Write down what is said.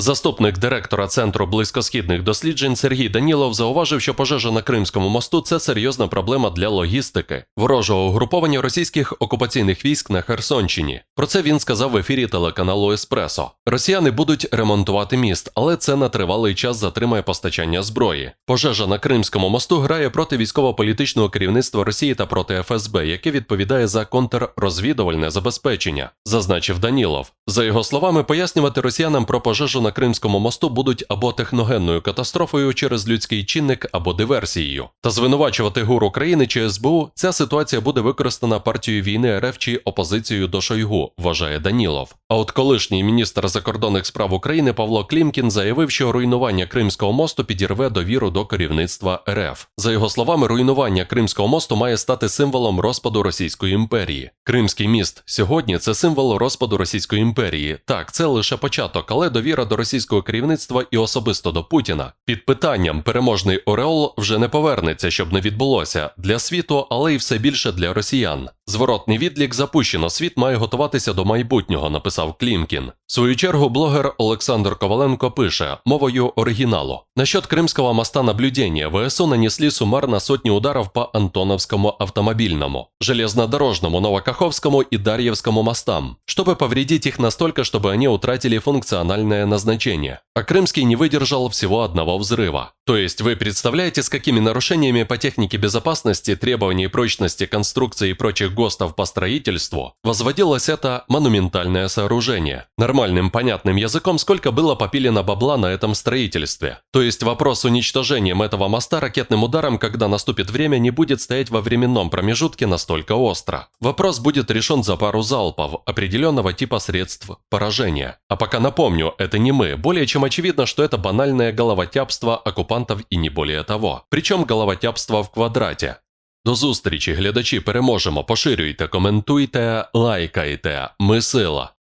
Заступник директора Центру близькосхідних досліджень Сергій Данілов зауважив, що пожежа на Кримському мосту це серйозна проблема для логістики ворожого угруповання російських окупаційних військ на Херсонщині. Про це він сказав в ефірі телеканалу Еспресо. Росіяни будуть ремонтувати міст, але це на тривалий час затримає постачання зброї. Пожежа на Кримському мосту грає проти військово-політичного керівництва Росії та проти ФСБ, яке відповідає за контррозвідувальне забезпечення, зазначив Данілов. За його словами, пояснювати росіянам про пожежу на Кримському мосту будуть або техногенною катастрофою через людський чинник, або диверсією. Та звинувачувати ГУР України чи СБУ ця ситуація буде використана партією війни РФ чи опозицією до Шойгу, вважає Данілов. А от колишній міністр закордонних справ України Павло Клімкін заявив, що руйнування Кримського мосту підірве довіру до керівництва РФ. За його словами, руйнування Кримського мосту має стати символом розпаду Російської імперії. Кримський міст сьогодні це символ розпаду Російської імперії. Так, це лише початок, але довіра до російського керівництва і особисто до Путіна під питанням переможний Ореол вже не повернеться, щоб не відбулося для світу, але й все більше для росіян. Зворотний відлік запущено. Світ має готуватися до майбутнього, написав Клімкін. В свою чергу блогер Олександр Коваленко пише мовою оригіналу: Насчет Кримського моста наблюдения ВСУ нанесли суммарно сотни ударов по Антоновскому автомобильному, железнодорожному, Новокаховскому и Дарьевскому мостам, чтобы повредить их настолько, чтобы они утратили функциональное назначение. А Крымский не выдержал всего одного взрыва. То есть вы представляете, с какими нарушениями по технике безопасности, требований прочности конструкции и прочих ГОСТов по строительству возводилось это монументальное сооружение. Нормальным понятным языком, сколько было попилено бабла на этом строительстве. То есть вопрос с уничтожением этого моста ракетным ударом, когда наступит время, не будет стоять во временном промежутке настолько остро. Вопрос будет решен за пару залпов определенного типа средств поражения. А пока напомню, это не мы. Более чем очевидно, что это банальное головотяпство оккупантов и не более того. Причому головотяпство в квадраті. До зустрічі, глядачі, переможемо. Поширюйте, коментуйте, лайкайте. Ми сила.